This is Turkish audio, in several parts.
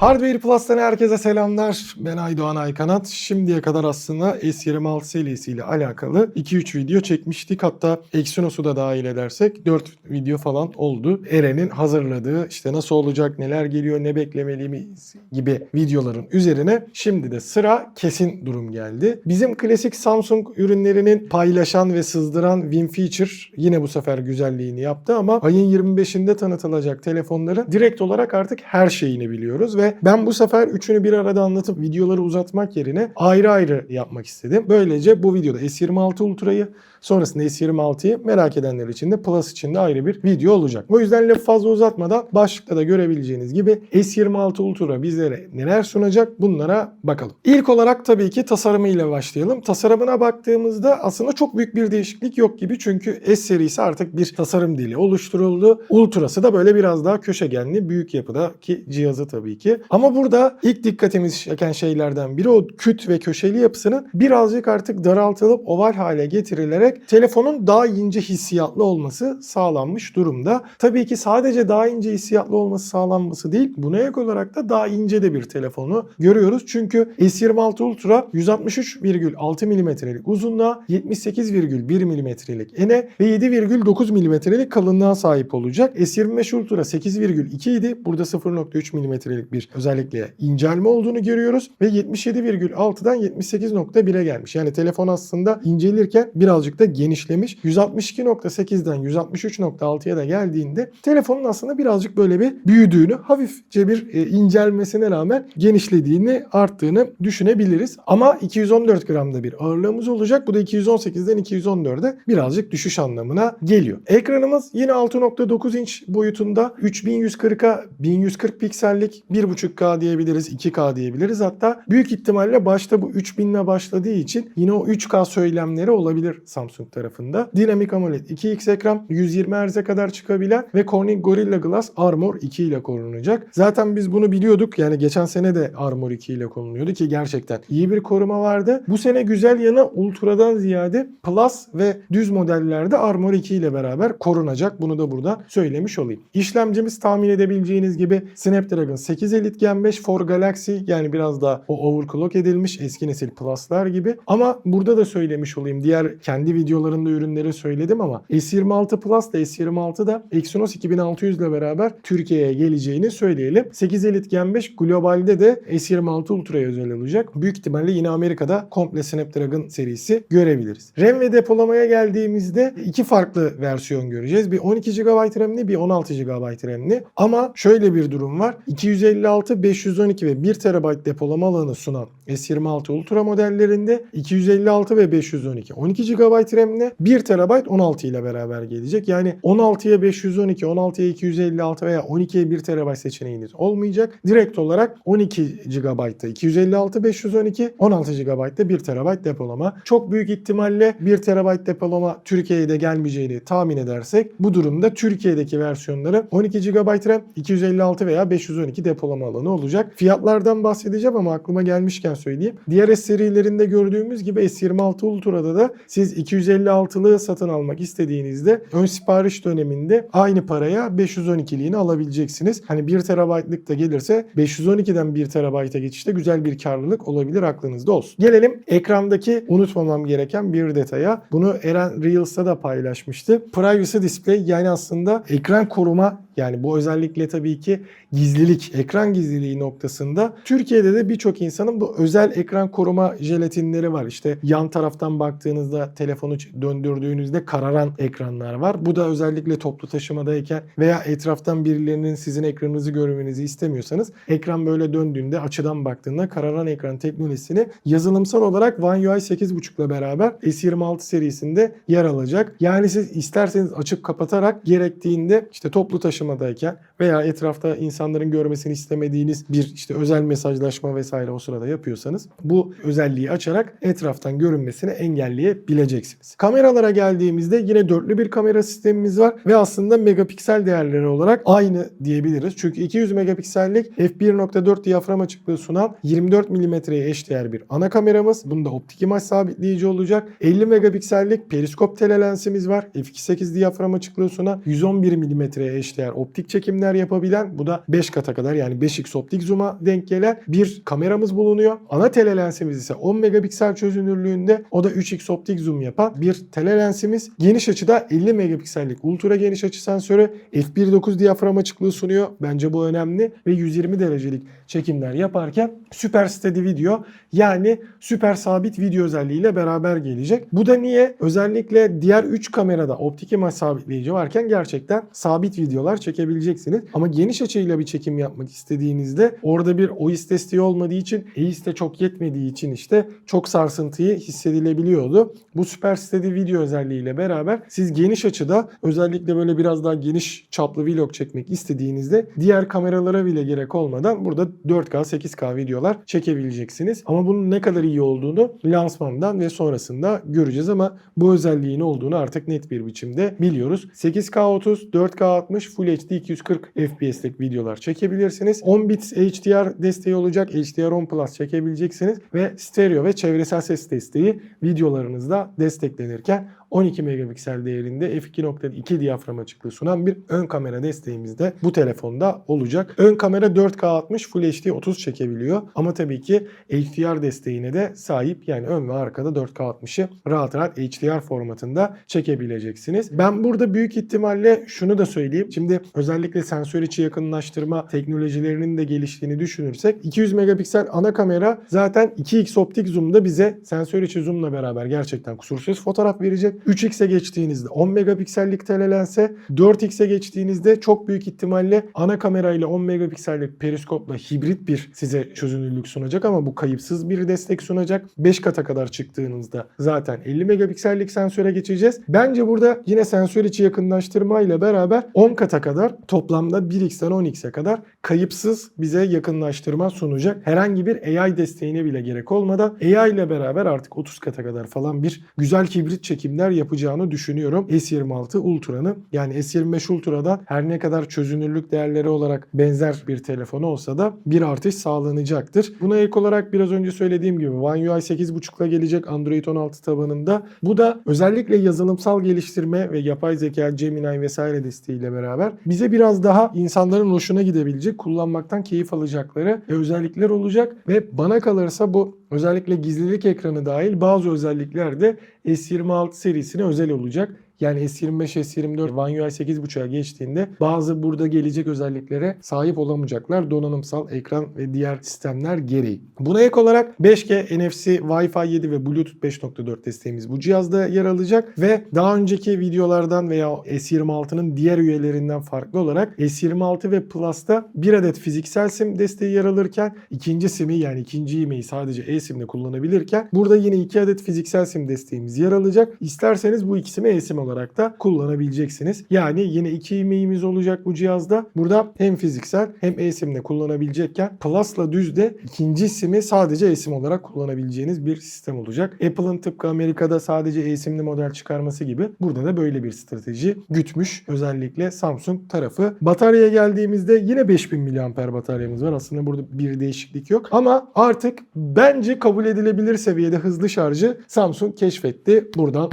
Hardware Plus'tan herkese selamlar. Ben Aydoğan Aykanat. Şimdiye kadar aslında S26 serisiyle alakalı 2-3 video çekmiştik. Hatta Exynos'u da dahil edersek 4 video falan oldu. Eren'in hazırladığı işte nasıl olacak, neler geliyor, ne beklemeliyiz gibi videoların üzerine şimdi de sıra kesin durum geldi. Bizim klasik Samsung ürünlerinin paylaşan ve sızdıran WinFeature yine bu sefer güzelliğini yaptı ama ayın 25'inde tanıtılacak telefonların direkt olarak artık her şeyini biliyoruz ve ben bu sefer üçünü bir arada anlatıp videoları uzatmak yerine ayrı ayrı yapmak istedim. Böylece bu videoda S26 Ultra'yı sonrasında S26'yı merak edenler için de Plus için de ayrı bir video olacak. O yüzden lafı fazla uzatmadan başlıkta da görebileceğiniz gibi S26 Ultra bizlere neler sunacak bunlara bakalım. İlk olarak tabii ki tasarımıyla başlayalım. Tasarımına baktığımızda aslında çok büyük bir değişiklik yok gibi çünkü S serisi artık bir tasarım dili oluşturuldu. Ultra'sı da böyle biraz daha köşegenli büyük yapıdaki cihazı tabii ki. Ama burada ilk dikkatimizi çeken şeylerden biri o küt ve köşeli yapısının birazcık artık daraltılıp oval hale getirilerek telefonun daha ince hissiyatlı olması sağlanmış durumda. Tabii ki sadece daha ince hissiyatlı olması sağlanması değil, buna ek olarak da daha ince de bir telefonu görüyoruz. Çünkü S26 Ultra 163,6 mm'lik uzunluğa, 78,1 mm'lik ene ve 7,9 mm'lik kalınlığa sahip olacak. S25 Ultra 8,2 idi. Burada 0,3 mm'lik bir özellikle incelme olduğunu görüyoruz ve 77,6'dan 78,1'e gelmiş. Yani telefon aslında incelirken birazcık da genişlemiş. 162.8'den 163.6'ya da geldiğinde telefonun aslında birazcık böyle bir büyüdüğünü, hafifçe bir e, incelmesine rağmen genişlediğini, arttığını düşünebiliriz. Ama 214 gramda bir ağırlığımız olacak. Bu da 218'den 214'e birazcık düşüş anlamına geliyor. Ekranımız yine 6.9 inç boyutunda 3140'a 1140 piksellik 1.5K diyebiliriz, 2K diyebiliriz. Hatta büyük ihtimalle başta bu 3000 ile başladığı için yine o 3K söylemleri olabilir Samsung tarafında. Dinamik AMOLED 2X ekran 120 Hz'e kadar çıkabilen ve Corning Gorilla Glass Armor 2 ile korunacak. Zaten biz bunu biliyorduk. Yani geçen sene de Armor 2 ile korunuyordu ki gerçekten iyi bir koruma vardı. Bu sene güzel yanı Ultra'dan ziyade Plus ve düz modellerde Armor 2 ile beraber korunacak. Bunu da burada söylemiş olayım. İşlemcimiz tahmin edebileceğiniz gibi Snapdragon 8 Elite Gen 5 for Galaxy yani biraz daha o overclock edilmiş eski nesil Plus'lar gibi. Ama burada da söylemiş olayım. Diğer kendi videolarında ürünleri söyledim ama S26 Plus da S26 da Exynos 2600 ile beraber Türkiye'ye geleceğini söyleyelim. 8 Elite Gen 5 globalde de S26 Ultra'ya özel olacak. Büyük ihtimalle yine Amerika'da komple Snapdragon serisi görebiliriz. RAM ve depolamaya geldiğimizde iki farklı versiyon göreceğiz. Bir 12 GB RAM'li bir 16 GB RAM'li. Ama şöyle bir durum var. 256, 512 ve 1 TB depolama alanı sunan S26 Ultra modellerinde 256 ve 512 12 GB RAM'le 1 TB 16 ile beraber gelecek. Yani 16'ya 512, 16'ya 256 veya 12'ye 1 TB seçeneğiniz olmayacak. Direkt olarak 12 GB'da 256, 512, 16 GB'da 1 TB depolama. Çok büyük ihtimalle 1 TB depolama Türkiye'ye de gelmeyeceğini tahmin edersek bu durumda Türkiye'deki versiyonları 12 GB RAM, 256 veya 512 depolama alanı olacak. Fiyatlardan bahsedeceğim ama aklıma gelmişken söyleyeyim. Diğer S serilerinde gördüğümüz gibi S26 Ultra'da da siz 256'lığı satın almak istediğinizde ön sipariş döneminde aynı paraya 512'liğini alabileceksiniz. Hani 1 TB'lık da gelirse 512'den 1 TB'a geçişte güzel bir karlılık olabilir aklınızda olsun. Gelelim ekrandaki unutmamam gereken bir detaya. Bunu Eren Reels'ta da paylaşmıştı. Privacy Display yani aslında ekran koruma yani bu özellikle tabii ki gizlilik, ekran gizliliği noktasında Türkiye'de de birçok insanın bu özel ekran koruma jelatinleri var. İşte yan taraftan baktığınızda telefonu döndürdüğünüzde kararan ekranlar var. Bu da özellikle toplu taşımadayken veya etraftan birilerinin sizin ekranınızı görmenizi istemiyorsanız ekran böyle döndüğünde açıdan baktığında kararan ekran teknolojisini yazılımsal olarak One UI 8.5 ile beraber S26 serisinde yer alacak. Yani siz isterseniz açıp kapatarak gerektiğinde işte toplu taşımadayken veya etrafta insanların görmesini istemediğiniz bir işte özel mesajlaşma vesaire o sırada yapıyorsanız bu özelliği açarak etraftan görünmesini engelleyebileceksiniz. Kameralara geldiğimizde yine dörtlü bir kamera sistemimiz var ve aslında megapiksel değerleri olarak aynı diyebiliriz. Çünkü 200 megapiksellik f1.4 diyafram açıklığı sunan 24 mm'ye eşdeğer bir ana kameramız. Bunda optik imaj sabitleyici olacak. 50 megapiksellik periskop telelensimiz var. f2.8 diyafram açıklığı sunan 111 mm'ye eşdeğer optik çekimler yapabilen bu da 5 kata kadar yani 5x optik zoom'a denk gelen bir kameramız bulunuyor. Ana telelensimiz ise 10 megapiksel çözünürlüğünde o da 3x optik zoom yapan bir telelensimiz. Geniş açıda 50 megapiksellik ultra geniş açı sensörü f1.9 diyafram açıklığı sunuyor. Bence bu önemli ve 120 derecelik çekimler yaparken süper steady video yani süper sabit video özelliğiyle beraber gelecek. Bu da niye? Özellikle diğer 3 kamerada optik imaj sabitleyici varken gerçekten sabit videolar çekebileceksiniz. Ama geniş açıyla bir çekim yapmak istediğinizde orada bir OIS desteği olmadığı için EIS de çok yetmediği için işte çok sarsıntıyı hissedilebiliyordu. Bu Super Steady video özelliğiyle beraber siz geniş açıda özellikle böyle biraz daha geniş çaplı vlog çekmek istediğinizde diğer kameralara bile gerek olmadan burada 4K 8K videolar çekebileceksiniz. Ama bunun ne kadar iyi olduğunu lansmandan ve sonrasında göreceğiz ama bu özelliğin olduğunu artık net bir biçimde biliyoruz. 8K 30, 4K 60, Full HD 240 FPS'lik videolar çekebilirsiniz. 10 bit HDR desteği olacak. HDR10 Plus çekebileceksiniz ve stereo ve çevresel ses desteği videolarınızda desteklenirken 12 megapiksel değerinde f2.2 diyafram açıklığı sunan bir ön kamera desteğimiz de bu telefonda olacak. Ön kamera 4K 60 Full HD 30 çekebiliyor ama tabii ki HDR desteğine de sahip. Yani ön ve arkada 4K 60'ı rahat rahat HDR formatında çekebileceksiniz. Ben burada büyük ihtimalle şunu da söyleyeyim. Şimdi özellikle sensör içi yakınlaştırma teknolojilerinin de geliştiğini düşünürsek 200 megapiksel ana kamera zaten 2x optik zoom'da bize sensör içi zoom'la beraber gerçekten kusursuz fotoğraf verecek. 3x'e geçtiğinizde 10 megapiksellik telelense 4x'e geçtiğinizde çok büyük ihtimalle ana kamerayla 10 megapiksellik periskopla hibrit bir size çözünürlük sunacak ama bu kayıpsız bir destek sunacak. 5 kata kadar çıktığınızda zaten 50 megapiksellik sensöre geçeceğiz. Bence burada yine sensör içi yakınlaştırma ile beraber 10 kata kadar toplamda 1x'ten 10x'e kadar kayıpsız bize yakınlaştırma sunacak. Herhangi bir AI desteğine bile gerek olmadan AI ile beraber artık 30 kata kadar falan bir güzel hibrit çekimler yapacağını düşünüyorum. S26 Ultra'nın yani S25 Ultra'dan her ne kadar çözünürlük değerleri olarak benzer bir telefon olsa da bir artış sağlanacaktır. Buna ek olarak biraz önce söylediğim gibi One UI 8.5'la gelecek Android 16 tabanında. Bu da özellikle yazılımsal geliştirme ve yapay zeka, Gemini vesaire desteğiyle beraber bize biraz daha insanların hoşuna gidebilecek, kullanmaktan keyif alacakları özellikler olacak ve bana kalırsa bu özellikle gizlilik ekranı dahil bazı özellikler de S26 serisine özel olacak. Yani S25, S24 One UI 8.5'a geçtiğinde bazı burada gelecek özelliklere sahip olamayacaklar. Donanımsal ekran ve diğer sistemler gereği. Buna ek olarak 5G, NFC, Wi-Fi 7 ve Bluetooth 5.4 desteğimiz bu cihazda yer alacak ve daha önceki videolardan veya S26'nın diğer üyelerinden farklı olarak S26 ve Plus'ta bir adet fiziksel sim desteği yer alırken ikinci simi yani ikinci e-mail'i sadece e-simle kullanabilirken burada yine iki adet fiziksel sim desteğimiz yer alacak. İsterseniz bu ikisini e-sim olarak da kullanabileceksiniz. Yani yine iki e-mail'imiz olacak bu cihazda. Burada hem fiziksel hem e-simle kullanabilecekken Plus'la düzde ikinci simi sadece e-sim olarak kullanabileceğiniz bir sistem olacak. Apple'ın tıpkı Amerika'da sadece e-simli model çıkarması gibi burada da böyle bir strateji gütmüş. Özellikle Samsung tarafı. Bataryaya geldiğimizde yine 5000 mAh bataryamız var. Aslında burada bir değişiklik yok. Ama artık bence kabul edilebilir seviyede hızlı şarjı Samsung keşfetti. Buradan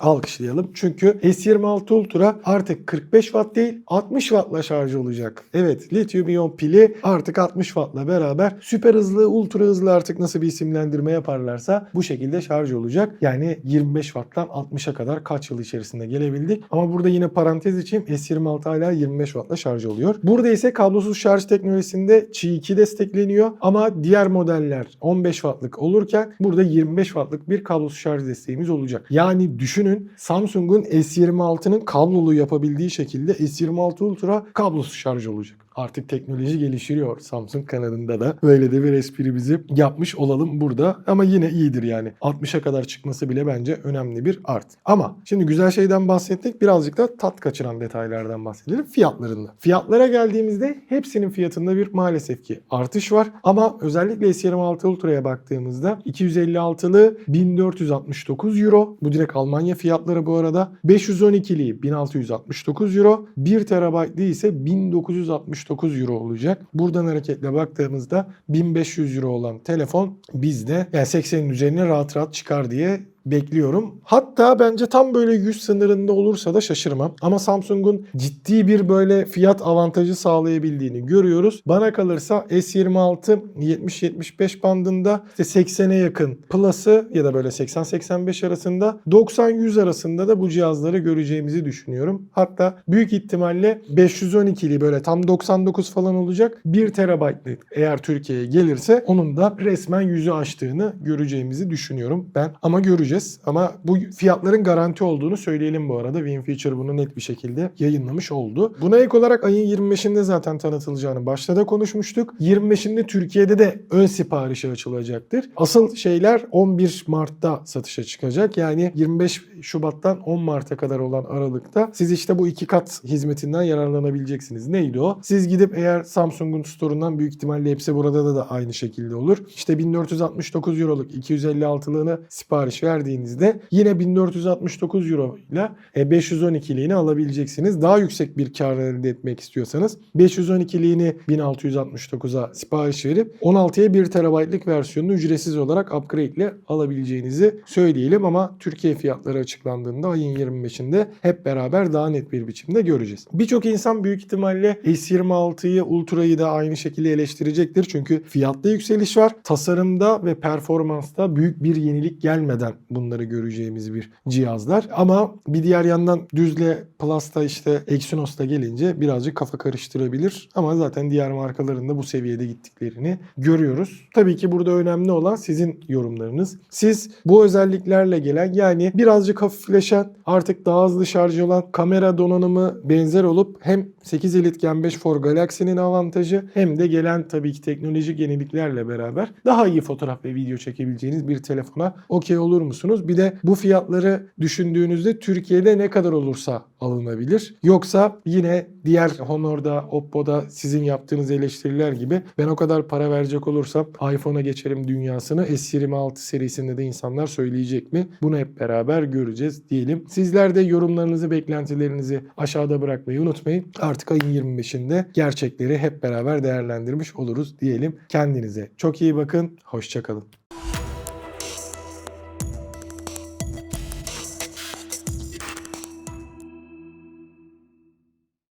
alkışlayalım. Çünkü S26 Ultra artık 45 Watt değil 60 Watt'la şarj olacak. Evet lityum iyon pili artık 60 Watt'la beraber süper hızlı, ultra hızlı artık nasıl bir isimlendirme yaparlarsa bu şekilde şarj olacak. Yani 25 Watt'tan 60'a kadar kaç yıl içerisinde gelebildik. Ama burada yine parantez için S26 hala 25 Watt'la şarj oluyor. Burada ise kablosuz şarj teknolojisinde Qi 2 destekleniyor ama diğer modeller 15 Watt'lık olurken burada 25 Watt'lık bir kablosuz şarj desteğimiz olacak. Yani düşünün Samsung'un S26'nın kablolu yapabildiği şekilde S26 Ultra kablosuz şarj olacak. Artık teknoloji gelişiyor. Samsung kanadında da böyle de bir esprimizi yapmış olalım burada. Ama yine iyidir yani. 60'a kadar çıkması bile bence önemli bir art. Ama şimdi güzel şeyden bahsettik. Birazcık da tat kaçıran detaylardan bahsedelim. Fiyatlarında. Fiyatlara geldiğimizde hepsinin fiyatında bir maalesef ki artış var. Ama özellikle S26 Ultra'ya baktığımızda 256'lı 1469 euro. Bu direkt Almanya fiyatları bu arada. 512'li 1669 euro. 1 TB'li ise 1969 euro olacak. Buradan hareketle baktığımızda 1500 euro olan telefon bizde yani 80'in üzerine rahat rahat çıkar diye bekliyorum. Hatta bence tam böyle 100 sınırında olursa da şaşırmam. Ama Samsung'un ciddi bir böyle fiyat avantajı sağlayabildiğini görüyoruz. Bana kalırsa S26 70-75 bandında işte 80'e yakın Plus'ı ya da böyle 80-85 arasında 90-100 arasında da bu cihazları göreceğimizi düşünüyorum. Hatta büyük ihtimalle 512'li böyle tam 99 falan olacak 1 TB'lık eğer Türkiye'ye gelirse onun da resmen yüzü aştığını göreceğimizi düşünüyorum ben. Ama göreceğiz. Ama bu fiyatların garanti olduğunu söyleyelim bu arada. WinFeature bunu net bir şekilde yayınlamış oldu. Buna ek olarak ayın 25'inde zaten tanıtılacağını başta da konuşmuştuk. 25'inde Türkiye'de de ön siparişi açılacaktır. Asıl şeyler 11 Mart'ta satışa çıkacak. Yani 25 Şubat'tan 10 Mart'a kadar olan aralıkta siz işte bu iki kat hizmetinden yararlanabileceksiniz. Neydi o? Siz gidip eğer Samsung'un store'undan büyük ihtimalle hepsi burada da, da aynı şekilde olur. İşte 1469 Euro'luk 256'lığını sipariş verdiğinizde yine 1469 Euro ile 512'liğini alabileceksiniz. Daha yüksek bir kar elde etmek istiyorsanız 512'liğini 1669'a sipariş verip 16'ya 1 TB'lık versiyonunu ücretsiz olarak upgrade ile alabileceğinizi söyleyelim ama Türkiye fiyatları açıklandığında ayın 25'inde hep beraber daha net bir biçimde göreceğiz. Birçok insan büyük ihtimalle S26'yı Ultra'yı da aynı şekilde eleştirecektir. Çünkü fiyatta yükseliş var. Tasarımda ve performansta büyük bir yenilik gelmeden bunları göreceğimiz bir cihazlar. Ama bir diğer yandan düzle Plus'ta işte Exynos'ta gelince birazcık kafa karıştırabilir. Ama zaten diğer markaların da bu seviyede gittiklerini görüyoruz. Tabii ki burada önemli olan sizin yorumlarınız. Siz bu özelliklerle gelen yani birazcık hafifleşen artık daha hızlı şarj olan kamera donanımı benzer olup hem 8 Elite Gen 5 for Galaxy'nin avantajı hem de gelen tabii ki teknolojik yeniliklerle beraber daha iyi fotoğraf ve video çekebileceğiniz bir telefona okey olur musunuz? Bir de bu fiyatları düşündüğünüzde Türkiye'de ne kadar olursa alınabilir. Yoksa yine diğer Honor'da, Oppo'da sizin yaptığınız eleştiriler gibi ben o kadar para verecek olursam iPhone'a geçerim dünyasını S26 serisinde de insanlar söyleyecek mi? Bunu hep beraber göreceğiz diyelim. Sizler de yorumlarınızı, beklentilerinizi aşağıda bırakmayı unutmayın. Artık ayın 25'inde gerçekleri hep beraber değerlendirmiş oluruz diyelim. Kendinize çok iyi bakın. Hoşçakalın.